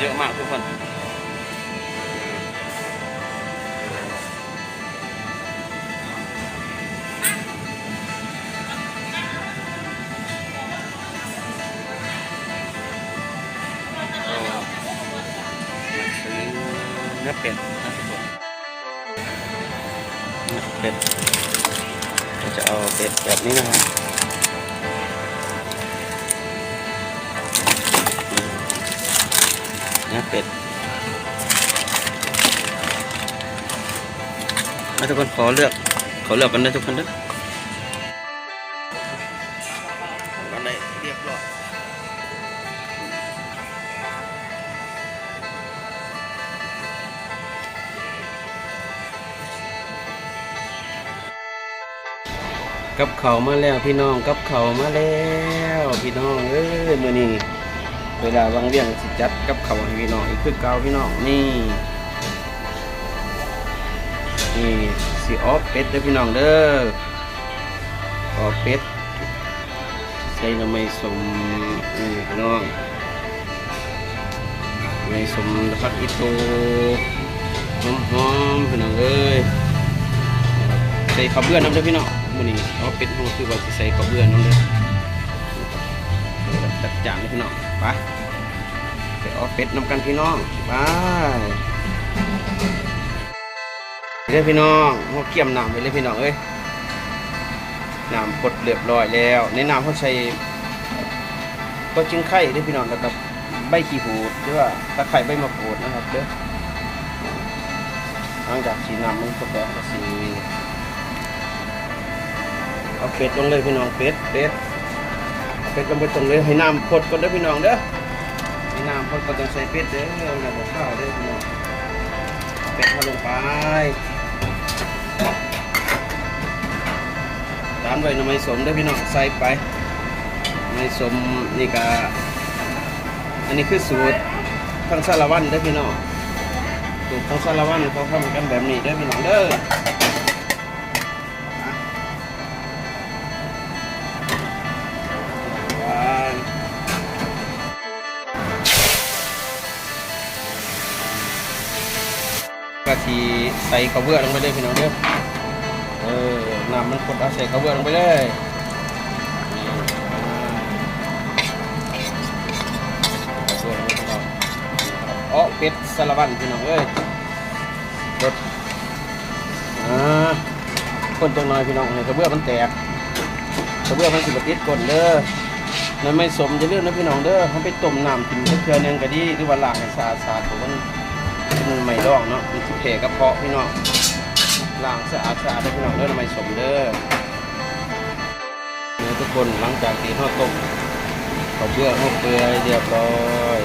เยอะมากทุกคนซื้อเนื้อเป็ดนะทุกคนเนื้อเป็ดเราจะเอาเป็ดแบบนี้นะครับ นื้อเป็ดมาทุกคนขอเลือก ขอเลือกกันได้ทุกคนเด้อกันได้เรียบร้อยกับเขาวมาแล้วพี่น้องกับเขาวมาแล้ว พี่น้องเอ้ยมื้อนี้ เวลาบางเรื่องสิจัดกับเขาวพี่น้องอีกคือเก่าพี่น้องนี่นี่สิออฟเป็ดเด้อพี่น้องเด้อออฟเป็ดใส่น้ำไม่สมนี่พี่น้องไม่สมผักอีตูหอมหอมๆพี่น้องเอ้ยใส่ข้าวเบื่อน้ำเด้อพี่น้องมื้อนี้ออฟเป็ดเราคือว่าสิใส่ข้าวเบื่อน้ำเด้อ จานเลยพี่น้องไปไปเอาเป็ดนำกันพี่น้องไปเรียกพี่น้องหัวเกี่ยมน้ำไปเลยพี่น้องเอ้ยน้ำกดเรียบร้อยแล้วในน้ำเขาใช้ก็จึงไข่ด้วยพี่น้องแล้วก็ใบขี้หูดหรือว่าตะไคร้ใบมะกรูดนะครับเด้อหลังจากสีน้ำมันกดแล้วก็สีเอาเป็ดลงเลยพี่น้องเป็ดเป็ด เป็ดลงไปตรงเลยให้น้ำกดก่อนเด้อพี่น้องเด้อมีน้ำเขาก็ต้องใส่เป็ดเด้อแล้วก็ข้าวเด้อพี่น้องเป็ดมาลงไปตามด้วยน้ำไม้สมเด้อพี่น้องใส่ไปน้ำไม้สมนี่ก็อันนี้คือสูตรทั้งสารวันเด้อพี่น้องสูตรทั้งสารวันเขาทำกันแบบนี้เด้อพี่น้องเด้อ ทิใส่ข้าวเบื่องลงไปเลยพี่น้องเด้อเออน้ำมันกดเอาใส่ข้าวเบื่องลงไปเลยอ๋อเป็ดสารวันพี่น้องเอ้ยรสอ่าคนจังน้อยพี่น้องให้ข้าวเบื่องมันแตกข้าวเบื่องมันสิบติดก้นเด้อนั่นไม่สมจะเลือกนะพี่น้องเด้อเขาไปต้มน้ำกินเพื่อนึงก็ดีหรือว่าล้างให้สะอาดสะอาดผมมัน มันไม่ร้องเนาะมันสิเพกระเพาะพี่น้องล้างสะอาดสะอาดได้พี่น้องเด้อทำไมสมเด้อเนื้อทุกคนหลังจากที่ทอดต้มเขาเบื่อเขาเปื่อยเรียบร้อย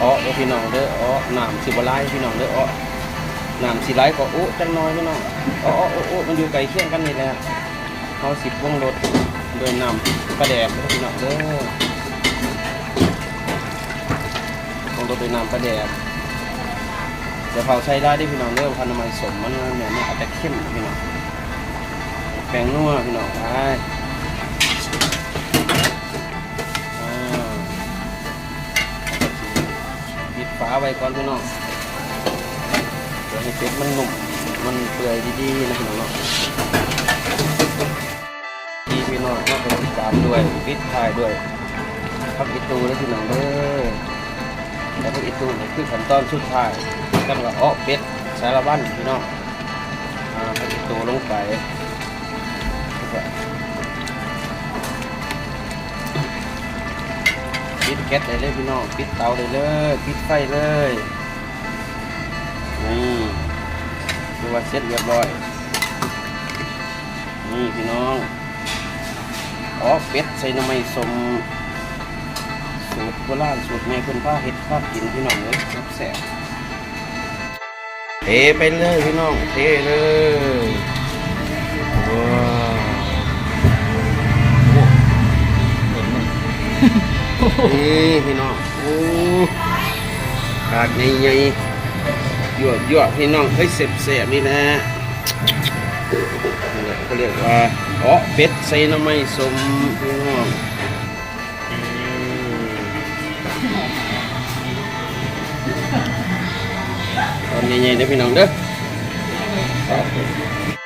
อ้อเด้อพี่น้องเด้ออ้อน้ำสิบลายพี่น้องเด้ออ้อน้ำสิไหลก็อุ๊จังน้อยพี่น้องอ้ออ้ออุ๊อุ๊มันอยู่ไกลเคียงกันนี่แหละเขาสิบวงรถโดยน้ำปลาแดกเด้อพี่น้องเด้อ ตัวเป็นน้ำปลาแดดเดี๋ยวเผาใช้ได้ที่พี่น้องเริ่มพันธุ์ไม้สมมันเนี่ยมันอาจจะเข้มพี่น้องแป้งนัวพี่น้องไปอ่าปิดฝาไว้ก่อนพี่น้องเดี๋ยวให้เป็ดมันหนุ่มมันเปื่อยดีๆนะพี่น้องเนาะดีพี่น้องก็ไปติดตามด้วยปิดท้ายด้วยพักอิตูแล้วพี่น้องเด้อแล้วพวกอี ตูนี่คือขั้นตอนสุดท้ายกันว่าอ้อเป็ดสารวัตรพี่น้องอ่าพวกอีตูลงไปปิดแก๊สเลยพี่น้องปิดเตาได้เลยปิดไฟเลยนี่ดูว่าเสร็จเรียบร้อยนี่พี่น้องอ๋อเป็ดใส่น้ำมันสม ตรโบราณสูตรแม่คุณป้าเฮ็ดป้ากินพี่น้องเลยรับแสบเทไปเลยพี่น้องเทเลยว้าวโอ้นี่พี่น้องโอ้กากใหญ่ๆยั่วยั่วพี่น้องเฮ้ยเสบเสบๆนี่นะนี่แหละเขาเรียกว่าอ๋อเป็ดใส่น้ำไม่สมพี่น้อง ใหญ่ๆเด้อพี่น้องเด้อ